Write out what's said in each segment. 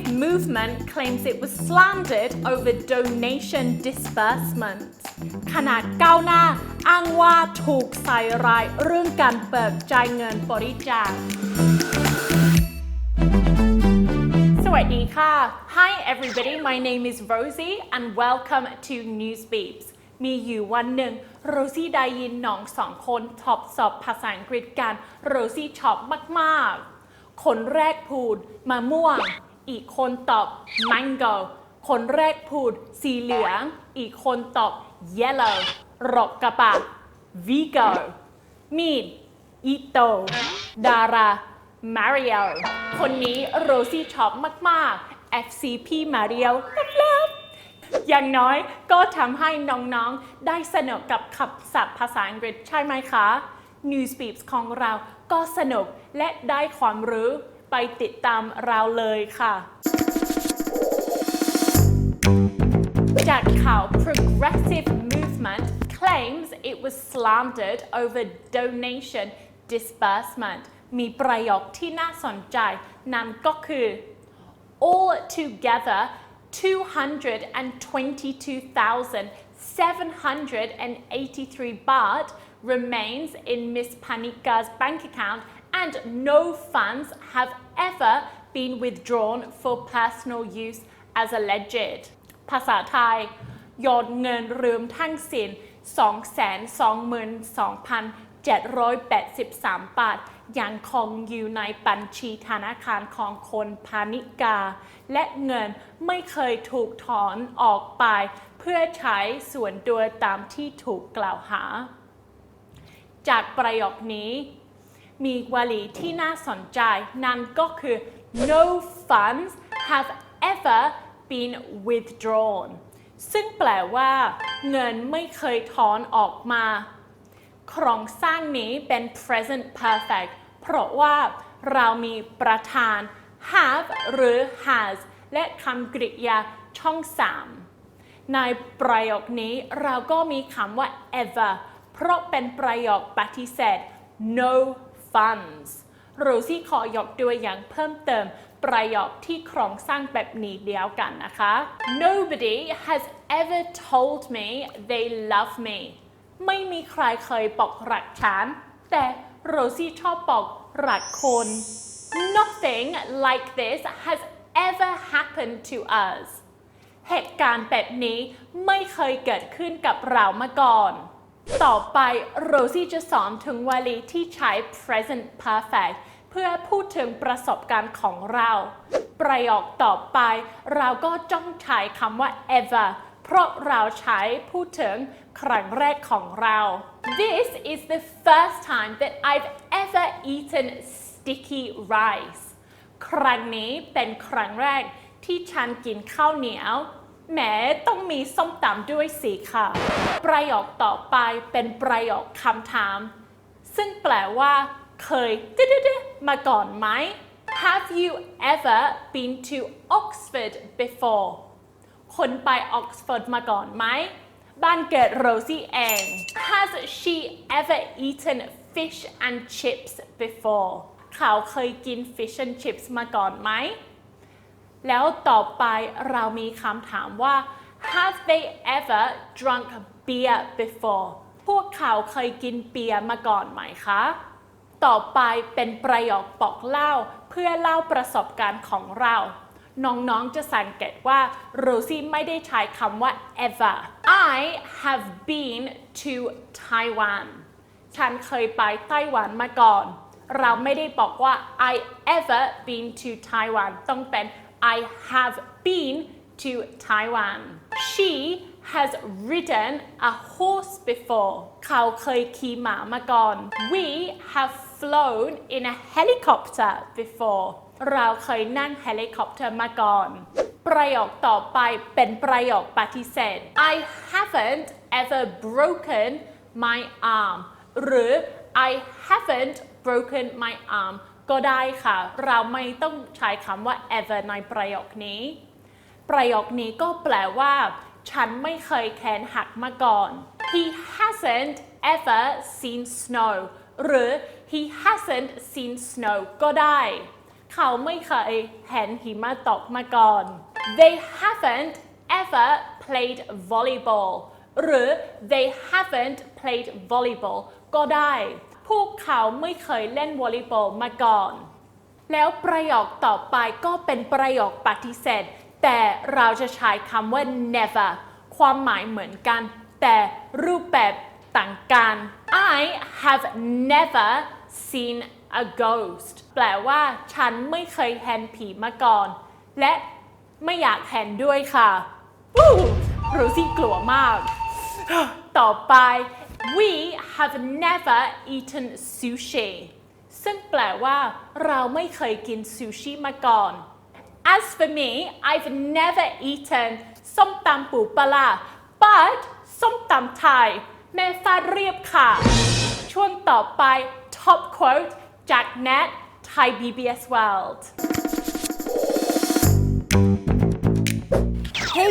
movement claims it was slandered over donation disbursement ขนาดก้าวหน้าอ้างว่าถูกใส่ร้ายเรื่องการเบิกจ่ายเงินบริจาค สวัสดีค่ะ Hi everybody my name is Rosie and welcome to News Beeps มีอยู่วันหนึ่งโรซี่ได้ยินน้องสองคนทอบสอบภาษาอังกฤษกันโรซี่ชอบมาก ๆ คนแรกพูดมะม่วง อีกคนตอบ mango คนแรกพูดสีเหลือง อีกคนตอบ yellow รกกระบะ vigo มีดอิโตดารามาริโอคนนี้โรซี่ชอบมากๆ FCP มาริโอเลิฟๆอย่างน้อยก็ทำให้น้องๆ ได้สนุกกับคำศัพท์ภาษาอังกฤษใช่ไหมคะ News Beeps ของเราก็สนุกและได้ความรู้ ไปติดตามเราเลยค่ะ จากข่าว Progressive Movement claims it was slandered over donation disbursement มีประโยคที่น่าสนใจ นั่นก็คือ altogether 222,783 baht remains in Miss Panika's bank account and no funds have ever been withdrawn for personal use as alleged ภาษาไทยยอดเงินรวมทั้งสิ้น 222,783 บาทยังคงอยู่ในบัญชีธนาคารของคนพาณิกา และเงินไม่เคยถูกถอนออกไป เพื่อใช้ส่วนตัวตามที่ถูกกล่าวหา จากประโยคนี้ มีวลีที่น่าสนใจ นั่นก็คือ no funds have ever been withdrawn ซึ่งแปลว่า เงินไม่เคยถอนออกมา โครงสร้างนี้เป็น present perfect เพราะว่าเรามีประธาน have หรือ has และคำกริยาช่อง3ในประโยคนี้เราก็มีคำว่า ever เพราะเป็นประโยคปฏิเสธ no funds โรซี่ขอยกตัวอย่างเพิ่มเติมประโยคที่โครงสร้างแบบนี้เดียวกันนะคะ Nobody has ever told me they love me ไม่มีใครเคยบอกรักฉัน แต่โรซี่ชอบบอกรักคน Nothing like this has ever happened to us เหตุการณ์แบบนี้ไม่เคยเกิดขึ้นกับเรามาก่อน ต่อไปโรซี่จะสอนถึงวลีที่ใช้ present perfect เพื่อพูดถึงประสบการณ์ของเรา ประโยคต่อไป เราก็จ้องใช้คำว่า ever เพราะเราใช้พูดถึงครั้งแรกของเรา This is the first time that I've ever eaten sticky rice ครั้งนี้เป็นครั้งแรกที่ฉันกินข้าวเหนียว แหมต้องมีส้มตำด้วยสิค่ะ ประโยคต่อไปเป็นประโยคคำถาม ซึ่งแปลว่า เคยตึ๊ดมาก่อนไหม Have you ever been to Oxford before คนไปออกซฟอร์ดมาก่อนไหม บ้านเกิดโรซี่เอง Has she ever eaten fish and chips before เขาเคยกิน fish and chips มาก่อนไหม แล้วต่อไปเรามีคำถามว่า Have they ever drunk beer before พวกเขาเคยกินเบียร์มาก่อนไหมคะ ต่อไปเป็นประโยคบอกเล่าเพื่อเล่าประสบการณ์ของเรา น้องๆจะสังเกตว่าโรซี่ไม่ได้ใช้คำว่า ever I have been to Taiwan ฉันเคยไปไต้หวันมาก่อน เราไม่ได้บอกว่า I ever been to Taiwan ต้องเป็น I have been to Taiwan she has ridden a horse before เขาเคยขี่ม้ามาก่อน we have flown in a helicopter before เราเคยนั่งเฮลิคอปเตอร์มาก่อน ประโยคต่อไปเป็นประโยคปฏิเสธ I haven't ever broken my arm หรือ I haven't broken my arm ก็ได้ค่ะ เราไม่ต้องใช้คำว่า ever ในประโยคนี้ ประโยคนี้ก็แปลว่า ฉันไม่เคยแขนหักมาก่อน He hasn't ever seen snow หรือ He hasn't seen snow ก็ได้ เขาไม่เคยเห็นหิมะตกมาก่อน They haven't ever played volleyball หรือ they haven't played volleyball ก็ได้ วกเขาไม่เคยเล่นวอลเลย์บอลมาก่อน แล้วประโยคต่อไปก็เป็นประโยคปฏิเสธ แต่เราจะใช้คำว่า never ความหมายเหมือนกัน แต่รูปแบบต่างกัน I have never seen a ghost แปลว่าฉันไม่เคยเห็นผีมาก่อน และไม่อยากเห็นด้วยค่ะรู้สิกลัวมาก ต่อไป we have never eaten sushi ซึ่งแปลว่า เราไม่เคยกินซูชิมาก่อน As for me I've never eaten ส้มตำปูปลา but ส้มตำไทย แม่ฟาดเรียบค่ะ ช่วงต่อไป top quote จาก Nat Thai BBS World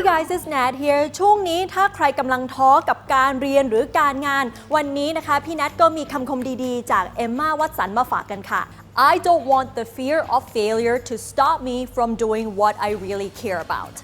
guys it's Nat here ช่วงนี้ถ้าใครกำลังท้อกับการเรียนหรือการงาน วันนี้นะคะพี่นัทก็มีคำคมดีๆ จากเอมมาวัตสันมาฝากกันค่ะ I don't want the fear of failure to stop me from doing what I really care about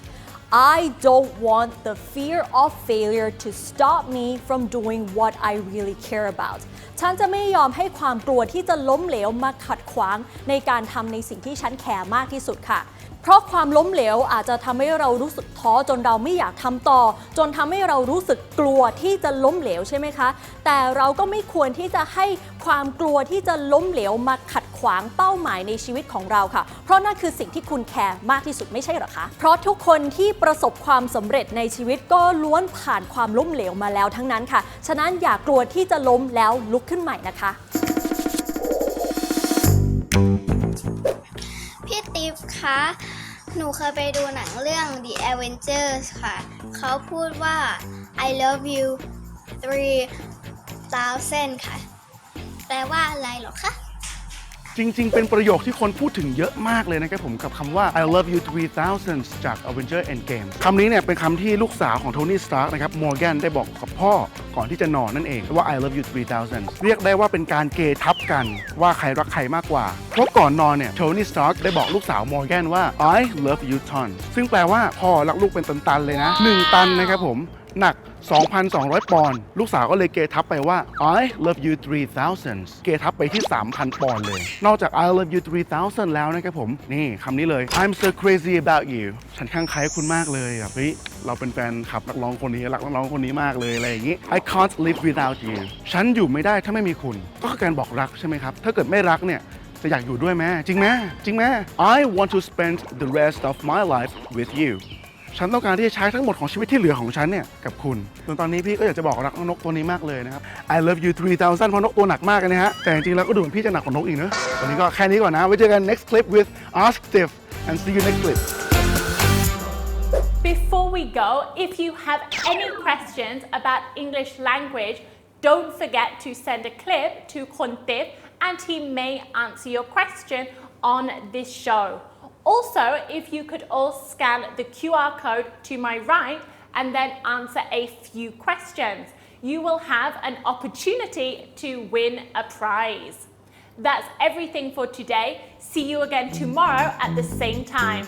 I don't want the fear of failure to stop me from doing what I really care about ฉันจะไม่ยอมให้ความกลัวที่จะล้มเหลวมาขัดขวางในการทำในสิ่งที่ฉันแคร์มากที่สุดค่ะ เพราะความล้มเหลวอาจจะทำให้เรารู้สึกท้อจนเราไม่อยากทำต่อ จนทำให้เรารู้สึกกลัวที่จะล้มเหลวใช่ไหมคะ แต่เราก็ไม่ควรที่จะให้ความกลัวที่จะล้มเหลวมาขัดขวางเป้าหมายในชีวิตของเราค่ะ เพราะนั่นคือสิ่งที่คุณแคร์มากที่สุดไม่ใช่หรอคะ เพราะทุกคนที่ประสบความสำเร็จในชีวิตก็ล้วนผ่านความล้มเหลวมาแล้วทั้งนั้นค่ะ ฉะนั้นอย่ากลัวที่จะล้มแล้วลุกขึ้นใหม่นะคะพี่ติ๊ฟคะ หนูเคยไปดูหนังเรื่อง The Avengers ค่ะ เขาพูดว่า I love you 3000 ค่ะ แปลว่าอะไรหรอคะ จริง ๆ เป็นประโยคที่คนพูดถึงเยอะมากเลยนะครับผมกับคำว่า I love you 3000 จาก Avenger Endgame คำนี้เนี่ยเป็นคำที่ลูกสาวของโทนี่สตาร์กนะครับมอร์แกนได้บอกกับพ่อก่อนที่จะนอนนั่นเอง ว่า I love you 3000 เรียกได้ว่าเป็นการเกทับกันว่าใครรักใครมากกว่า เพราะก่อนนอนเนี่ยโทนี่สตาร์กได้บอกลูกสาวมอร์แกนว่า I love you ton ซึ่งแปลว่าพ่อรักลูกเป็นตันๆเลยนะ 1 ตันนะครับผม หนัก 2,200 ปอนด์ลูกสาวก็เลยเกทับไปว่า I love you 3000 เกทับไปที่ 3,000 ปอนด์เลย นอกจาก I love you 3000 แล้วนะครับผม นี่คำนี้เลย I'm so crazy about you ฉันข้างใครคุณมากเลยแบบเฮ้ยเราเป็นแฟนขับนักร้องคนนี้รักนักร้องคนนี้มากเลยอะไรอย่างนี้ I can't live without you ฉันอยู่ไม่ได้ถ้าไม่มีคุณ ก็คือการบอกรักใช่ไหมครับ ถ้าเกิดไม่รักเนี่ยจะอยากอยู่ด้วยไหมจริงไหมจริงไหม I want to spend the rest of my life with you ฉันต้องการที่จะใช้ทั้งหมดของชีวิตที่เหลือของฉันเนี่ยกับคุณส่วนตอนนี้พี่ก็อยากจะบอกรักนกตัวนี้มากเลยนะครับ I love you 3000เพราะนกตัวหนักมากเลยนะฮะ แต่จริงๆแล้วก็ดูเหมือนพี่จะหนักกว่านกอีกเนอะวันนี้ก็แค่นี้ก่อนนะ ไว้เจอกัน next clip with Ask Tiff and see you next clip Before we go, if you have any questions about English language, don't forget to send a clip to Kontip and he may answer your question on this show. Also, if you could all scan the QR code to my right and then answer a few questions, you will have an opportunity to win a prize. That's everything for today. See you again tomorrow at the same time.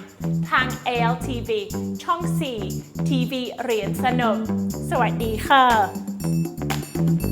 ทาง ALTV ช่อง 4 TV เรียนสนุก สวัสดีค่ะ